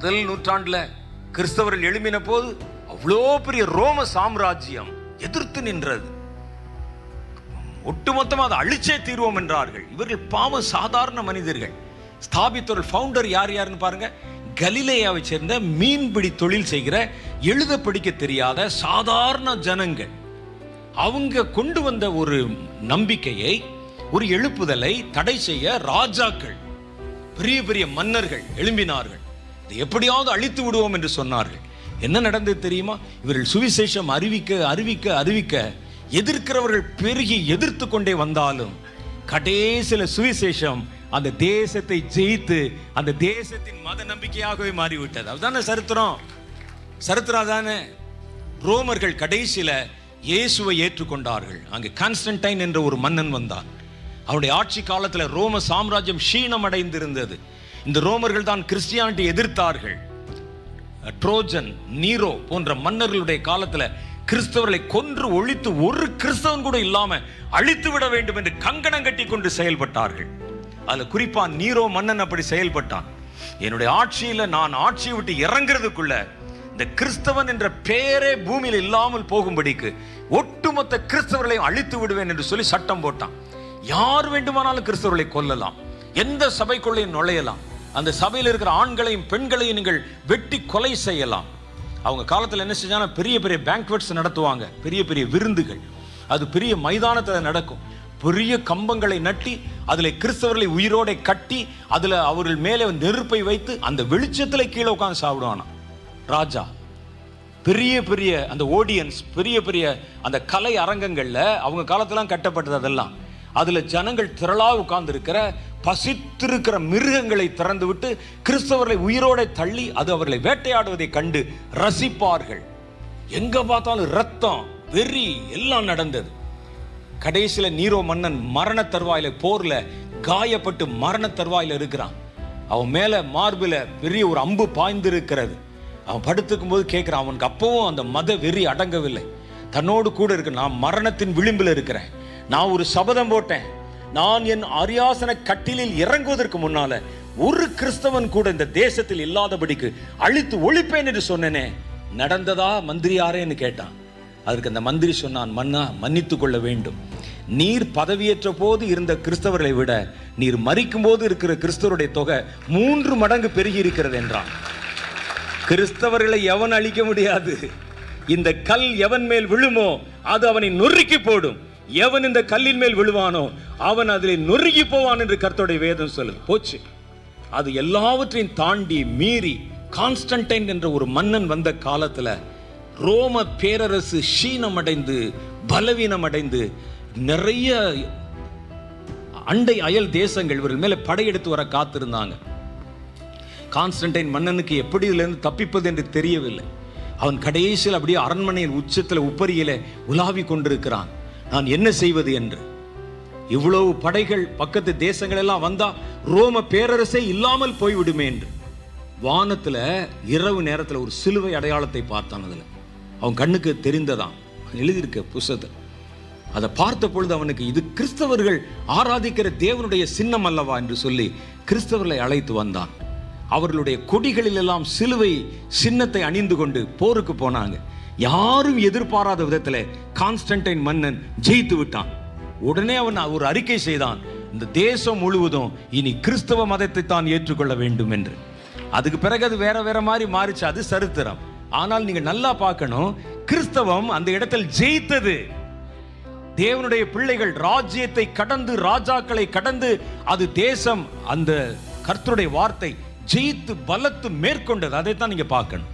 முதல் நூற்றாண்டுல கிறிஸ்தவர்கள் எழும்பின போது அவ்வளோ பெரிய ரோம சாம்ராஜ்யம் எதிர்த்து நின்றது. ஒட்டுமொத்தமாக அதை அழிச்சே தீர்வோம் என்றார்கள். இவர்கள் பாவ சாதாரண மனிதர்கள். ஸ்தாபித்தவர்கள் ஃபவுண்டர் யார் யாருன்னு பாருங்க. கலிலேயாவை சேர்ந்த மீன்பிடி தொழில் செய்கிற எழுத படிக்க தெரியாத சாதாரண ஜனங்கள். அவங்க கொண்டு வந்த ஒரு நம்பிக்கையை ஒரு எழுப்புதலை தடை செய்ய ராஜாக்கள் பெரிய பெரிய மன்னர்கள் எழும்பினார்கள். இதை எப்படியாவது அழித்து விடுவோம் என்று சொன்னார்கள். என்ன நடந்தது தெரியுமா? இவர்கள் சுவிசேஷம் அறிவிக்க அறிவிக்க அறிவிக்க எதிர்க்கிறவர்கள் பெருகி எதிர்த்து கொண்டே வந்தாலும் கடைசியில சுவிசேஷம் அந்த தேசத்தை ஜெயித்து அந்த தேசத்தின் மத நம்பிக்கையாகவே மாறிவிட்டது. அதுதானே சரித்திரம்? சரித்திரா தானே? ரோமர்கள் கடைசியில இயேசுவை ஏற்றுக்கொண்டார்கள். அங்கே கான்ஸ்டன்டைன் என்ற ஒரு மன்னன் வந்தான். அவருடைய ஆட்சி காலத்துல ரோம சாம்ராஜ்யம் க்ஷீணம் அடைந்திருந்தது இந்த ரோமர்கள் தான் கிறிஸ்டியானிட்டி எதிர்த்தார்கள். ட்ரோஜன் நீரோ போன்ற மன்னர்களுடைய காலத்தில் கிறிஸ்தவர்களை கொன்று ஒழித்து ஒரு கிறிஸ்தவன் கூட இல்லாமல் அழித்து விட வேண்டும் என்று கங்கணம் கட்டி கொண்டு செயல்பட்டார்கள். அதில் குறிப்பாக நீரோ மன்னன் அப்படி செயல்பட்டான். என்னுடைய ஆட்சியில் நான் ஆட்சியை விட்டு இறங்குறதுக்குள்ள இந்த கிறிஸ்தவன் என்ற பெயரே பூமியில் இல்லாமல் போகும்படிக்கு ஒட்டுமொத்த கிறிஸ்தவர்களையும் அழித்து விடுவேன் என்று சொல்லி சட்டம் போட்டான். யார் வேண்டுமானாலும் கிறிஸ்தவர்களை கொல்லலாம். எந்த சபைக்குள்ளேயும் நுழையலாம். அந்த சபையில் இருக்கிற ஆண்களையும் பெண்களையும் நீங்கள் வெட்டி கொலை செய்யலாம். அவங்க காலத்தில் என்ன செஞ்சாங்கன்னா பெரிய பெரிய பேங்க்வெட்ஸ் நடத்துவாங்க. பெரிய பெரிய விருந்துகள். அது பெரிய மைதானத்தில் நடக்கும். பெரிய கம்பங்களை நட்டி அதில் கிறிஸ்தவர்களை உயிரோட கட்டி அதில் அவர்கள் மேலே நெருப்பை வைத்து அந்த வெளிச்சத்தில் கீழே உட்காந்து சாப்பிடுவானா? ராஜா. பெரிய பெரிய அந்த ஓடியன்ஸ் பெரிய பெரிய அந்த கலை அரங்கங்களில் அவங்க காலத்திலாம் கட்டப்பட்டது அதெல்லாம். அதில் ஜனங்கள் திரளாக உட்கார்ந்து இருக்கிற பசித்திருக்கிற மிருகங்களை திறந்துவிட்டு கிறிஸ்தவர்களை உயிரோட தள்ளி அது அவர்களை வேட்டையாடுவதை கண்டு ரசிப்பார்கள். எங்க பார்த்தாலும் ரத்தம் வெறி எல்லாம் நடந்தது. கடைசியில் நீரோ மன்னன் மரண தருவாயில போர்ல காயப்பட்டு மரண தருவாயில இருக்கிறான். அவன் மேல மார்பில பெரிய ஒரு அம்பு பாய்ந்து இருக்கிறது அவன் படுத்துக்கும் போது கேட்கிறான் அவனுக்கு அப்பவும் அந்த மத வெறி அடங்கவில்லை. தன்னோடு கூட இருக்கு. நான் மரணத்தின் விளிம்பில் இருக்கிறேன். நான் ஒரு சபதம் போட்டேன். நான் என் அரியாசன கட்டிலில் இறங்குவதற்கு முன்னால ஒரு கிறிஸ்தவன் கூட இந்த தேசத்தில் இல்லாதபடிக்கு அழித்து ஒழிப்பேன் என்று சொன்னேனே. நடந்ததா மந்திரியாரேன்னு கேட்டான். அதற்கு அந்த மந்திரி சொன்னான் மன்னா மன்னித்து கொள்ள வேண்டும். நீர் பதவியேற்ற போது இருந்த கிறிஸ்தவர்களை விட நீர் மறிக்கும் போது இருக்கிற கிறிஸ்தவருடைய தொகை மூன்று மடங்கு பெருகி இருக்கிறது என்றான். கிறிஸ்தவர்களை எவன் அழிக்க முடியாது? இந்த கல் எவன் மேல் விழுமோ அது அவனை நொறுக்கி போடும். எவன் இந்த கல்லின் மேல் விழுவானோ அவன் அதில் நொறுங்கி போவான் என்று கர்த்தருடைய வேதம் சொல்லுது. போச்சு. அது எல்லாவற்றையும் தாண்டி மீறி கான்ஸ்டன்டைன் என்ற ஒரு மன்னன் வந்த காலத்தில் ரோம பேரரசு ஷீனம் அடைந்து பலவீனம் அடைந்து நிறைய அண்டை அயல் தேசங்கள் இவர்கள் மேலே படையெடுத்து வர காத்திருந்தாங்க. கான்ஸ்டன்டைன் மன்னனுக்கு எப்படி இதுலேருந்து தப்பிப்பது என்று தெரியவில்லை. அவன் கடைசியில் அப்படியே அரண்மனையின் உச்சத்தில் உப்பரியில உலாவி கொண்டிருக்கிறான். நான் என்ன செய்வது என்று. இவ்வளவு படைகள் பக்கத்து தேசங்கள் எல்லாம் வந்தா ரோம பேரரசே இல்லாமல் போய்விடுமே என்று. வானத்துல இரவு நேரத்தில் ஒரு சிலுவை அடையாளத்தை பார்த்தான் அதில். அவன் கண்ணுக்கு தெரிந்ததாம். எழுதியிருக்க புஸ்தத்தில் அதை பார்த்த பொழுது அவனுக்கு இது கிறிஸ்தவர்கள் ஆராதிக்கிற தேவனுடைய சின்னம் அல்லவா என்று சொல்லி கிறிஸ்தவர்களை அழைத்து வந்தான். அவர்களுடைய கொடிகளில் எல்லாம் சிலுவை சின்னத்தை அணிந்து கொண்டு போருக்கு போனாங்க. யாரும் எதிர்பாராத விதத்தில் கான்ஸ்டன்டைன் மன்னன் ஜெயித்து விட்டான். உடனே அவன் ஒரு அறிக்கை செய்தான் இந்த தேசம் முழுவதும் இனி கிறிஸ்தவ மதத்தை தான் ஏற்றுக்கொள்ள வேண்டும் என்று. அதுக்கு பிறகு அது வேற வேற மாதிரி மாறிச்சு அது சரித்திரம். ஆனால் நீங்க நல்லா பார்க்கணும் கிறிஸ்தவம் அந்த இடத்தில் ஜெயித்தது. தேவனுடைய பிள்ளைகள் ராஜ்யத்தை கடந்து ராஜாக்களை கடந்து அது தேசம் அந்த கர்த்தருடைய வார்த்தை ஜெயித்து பலத்து மேற்கொண்டது. அதைத்தான் நீங்க பார்க்கணும்.